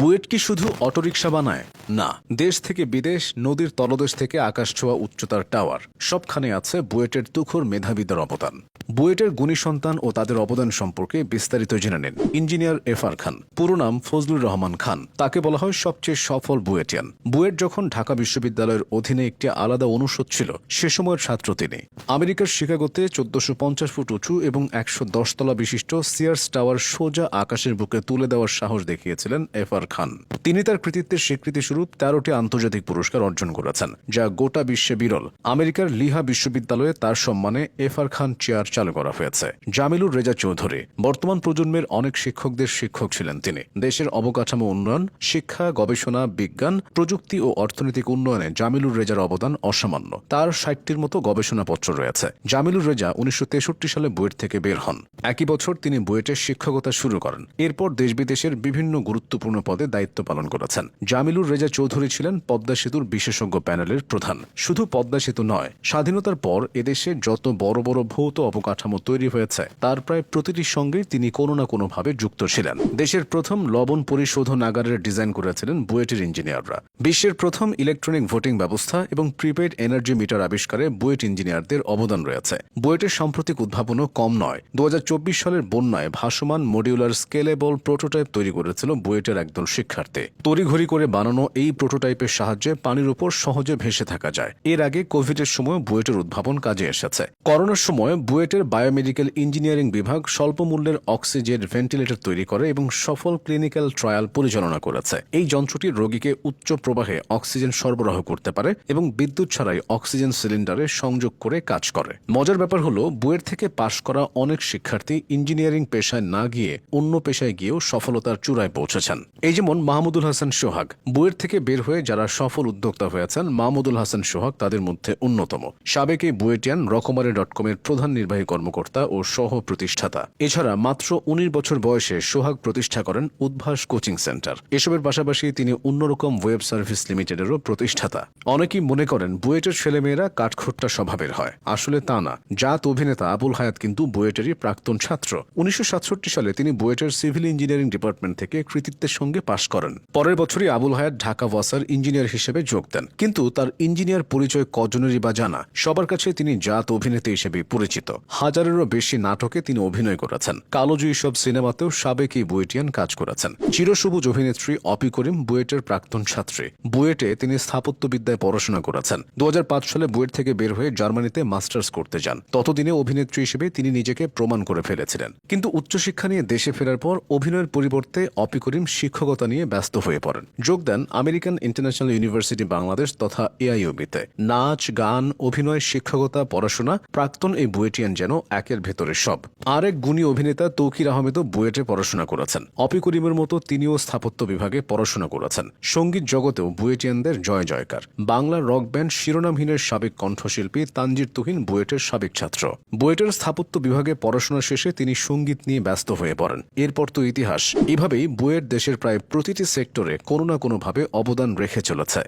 বুয়েট কি শুধু অটোরিকশা বানায়? না, দেশ থেকে বিদেশ, নদীর তলদেশ থেকে আকাশ ছোঁয়া উচ্চতার টাওয়ার, সবখানে আছে বুয়েটের তুখর মেধাবীদের অবদান। বুয়েটের গুণী সন্তান ও তাদের অবদান সম্পর্কে বিস্তারিত জেনে নিন। ইঞ্জিনিয়ার এফআর খান, পুরো নাম ফজলুর রহমান খান। তাকে বলা হয় সবচেয়ে সফল বুয়েটিয়ান। বুয়েট যখন ঢাকা বিশ্ববিদ্যালয়ের অধীনে একটি আলাদা অনুষদ ছিল, সে সময়ের ছাত্র তিনি। আমেরিকার শিকাগোতে চোদ্দশো পঞ্চাশ ফুট উঁচু এবং একশো তলা বিশিষ্ট সিয়ার্স টাওয়ার সোজা আকাশের বুকে তুলে দেওয়ার সাহস দেখিয়েছিলেন এফআর খান। তিনি তার কৃতিত্বের স্বীকৃতি স্বীকৃতিস্বরূপ তেরোটি আন্তর্জাতিক পুরস্কার অর্জন করেছেন, যা গোটা বিশ্বে বিরল। আমেরিকার লিহা বিশ্ববিদ্যালয়ে তার সম্মানে এফ আর খান চেয়ার চালু করা হয়েছে। জামিলুর রেজা চৌধুরী, বর্তমান প্রজন্মের অনেক শিক্ষকদের শিক্ষক ছিলেন তিনি। দেশের অবকাঠামো উন্নয়ন, শিক্ষা, গবেষণা, বিজ্ঞান, প্রযুক্তি ও অর্থনৈতিক উন্নয়নে জামিলুর রেজার অবদান অসামান্য। তার ষাটটির মতো গবেষণাপত্র রয়েছে। জামিলুর রেজা উনিশশো তেষট্টি সালে বুয়েট থেকে বের হন। একই বছর তিনি বুয়েটের শিক্ষকতা শুরু করেন। এরপর দেশ বিদেশের বিভিন্ন গুরুত্বপূর্ণ পদে দায়িত্ব পালন করেছেন। জামিলুর রেজা চৌধুরী ছিলেন পদ্মা সেতুর বিশেষজ্ঞ প্যানেলের প্রধান। শুধু পদ্মা সেতু নয়, স্বাধীনতার পর এদেশে যত বড় বড় ভৌত অবকাঠামো তৈরি হয়েছে, তার প্রায় প্রতিটির সঙ্গে তিনি কোনো না কোনোভাবে যুক্ত ছিলেন। দেশের প্রথম লবণ পরিশোধনাগারের ডিজাইন করেছিলেন বুয়েটের ইঞ্জিনিয়াররা। বিশ্বের প্রথম ইলেকট্রনিক ভোটিং ব্যবস্থা এবং প্রিপেড এনার্জি মিটার আবিষ্কারে বুয়েট ইঞ্জিনিয়ারদের অবদান রয়েছে। বুয়েটের সাম্প্রতিক উদ্ভাবনও কম নয়। দু সালের বন্যায় ভাসমান মডিউলার স্কেলেবল প্রোটোটাইপ তৈরি করেছিল বুয়েটের একদল শিক্ষার্থী। তড়িঘড়ি করে বানানো এই প্রোটোটাইপের সাহায্যে পানির উপর সহজে ভেসে থাকা যায়। এর আগে কোভিডের সময় বুয়েটের উদ্ভাবন কাজে এসেছে। করোনার সময় বুয়েটের বায়োমেডিক্যাল ইঞ্জিনিয়ারিং বিভাগ স্বল্প মূল্যের অক্সিজেন ভেন্টিলেটর তৈরি করে এবং সফল ক্লিনিক্যাল ট্রায়াল পরিচালনা করেছে। এই যন্ত্রটি রোগীকে উচ্চ প্রবাহে অক্সিজেন সরবরাহ করতে পারে এবং বিদ্যুৎ ছাড়াই অক্সিজেন সিলিন্ডারে সংযোগ করে কাজ করে। মজার ব্যাপার হলো, বুয়েট থেকে পাশ করা অনেক শিক্ষার্থী ইঞ্জিনিয়ারিং পেশায় না গিয়ে অন্য পেশায় গিয়েও সফলতার চূড়ায় পৌঁছেছেন। এই যেমন মাহমুদুল হাসান সোহাগ। বুয়েট থেকে বের হয়ে যারা সফল উদ্যোক্তা হয়েছেন মাহমুদুল হাসান সোহাগ তাদের মধ্যে অন্যতম। সাবেক এই বুয়েটিয়ান রকমারি ডট কমের প্রধান নির্বাহী কর্মকর্তা ও সহ প্রতিষ্ঠাতা এছাড়া মাত্র উনিশ বছর বয়সে সোহাগ প্রতিষ্ঠা করেন উদ্ভাস কোচিং সেন্টার। এসবের পাশাপাশি তিনি অন্যরকম ওয়েব সার্ভিস লিমিটেডেরও প্রতিষ্ঠাতা। অনেকেই মনে করেন, বুয়েটের ছেলেমেয়েরা কাঠখোট্টা স্বভাবের হয়। আসলে তা না। জাত অভিনেতা আবুল হায়াত কিন্তু বুয়েটেরই প্রাক্তন ছাত্র। উনিশশো সাতষট্টি সালে তিনি বুয়েটের সিভিল ইঞ্জিনিয়ারিং ডিপার্টমেন্ট থেকে কৃতিত্বের সঙ্গে পাশ করেন। পরের বছরই আবুল হায়াত ঢাকা ওয়াসার ইঞ্জিনিয়ার হিসেবে যোগ দেন। কিন্তু তার ইঞ্জিনিয়ার পরিচয় কজনেরই বা জানা, সবার কাছে তিনি জাত অভিনেতা হিসেবে পরিচিত। হাজারেরও বেশি নাটকে তিনি অভিনয় করেছেন। কালোজয়ী সব সিনেমাতেও সাবেক এই বুয়েটিয়ান কাজ করেছেন। চিরসবুজ অভিনেত্রী অপি করিম বুয়েটের প্রাক্তন ছাত্রী। বুয়েটে তিনি স্থাপত্যবিদ্যায় পড়াশোনা করেছেন। দু হাজার পাঁচ সালে বুয়েট থেকে বের হয়ে জার্মানিতে মাস্টার্স করতে যান। ততদিনে অভিনেত্রী হিসেবে তিনি নিজেকে প্রমাণ করে ফেলেছিলেন। কিন্তু উচ্চশিক্ষা নিয়ে দেশে ফেরার পর অভিনয়ের পরিবর্তে অপি করিম শিক্ষকতা নিয়ে ব্যস্ত হয়ে পড়েন। যোগ দেন আমেরিকান ইন্টারন্যাশনাল ইউনিভার্সিটি বাংলাদেশ তথা এআইওবিতে নাচ, গান, অভিনয়, শিক্ষকতা, পড়াশোনা, প্রাক্তন এই বুয়েটিয়ান যেন একের ভেতরে সব। আরেক গুণী অভিনেতা তৌকির আহমেদও বুয়েটে পড়াশোনা করেছেন। অপি করিমের মতো তিনিও স্থাপত্য বিভাগে পড়াশোনা করেছেন। সংগীত জগতেও বুয়েটিয়ানদের জয় জয়কার। বাংলা রক ব্যান্ড শিরোনামহীনের সাবেক কণ্ঠশিল্পী তানজির তুহিন বুয়েটের সাবেক ছাত্র। বুয়েটের স্থাপত্য বিভাগে পড়াশোনা শেষে তিনি সংগীত নিয়ে ব্যস্ত হয়ে পড়েন। এরপর তো ইতিহাস। এভাবেই বুয়েট দেশের প্রায় প্রতিটি সেক্টরে কোনো না কোনোভাবে অবদান রেখে চলেছে।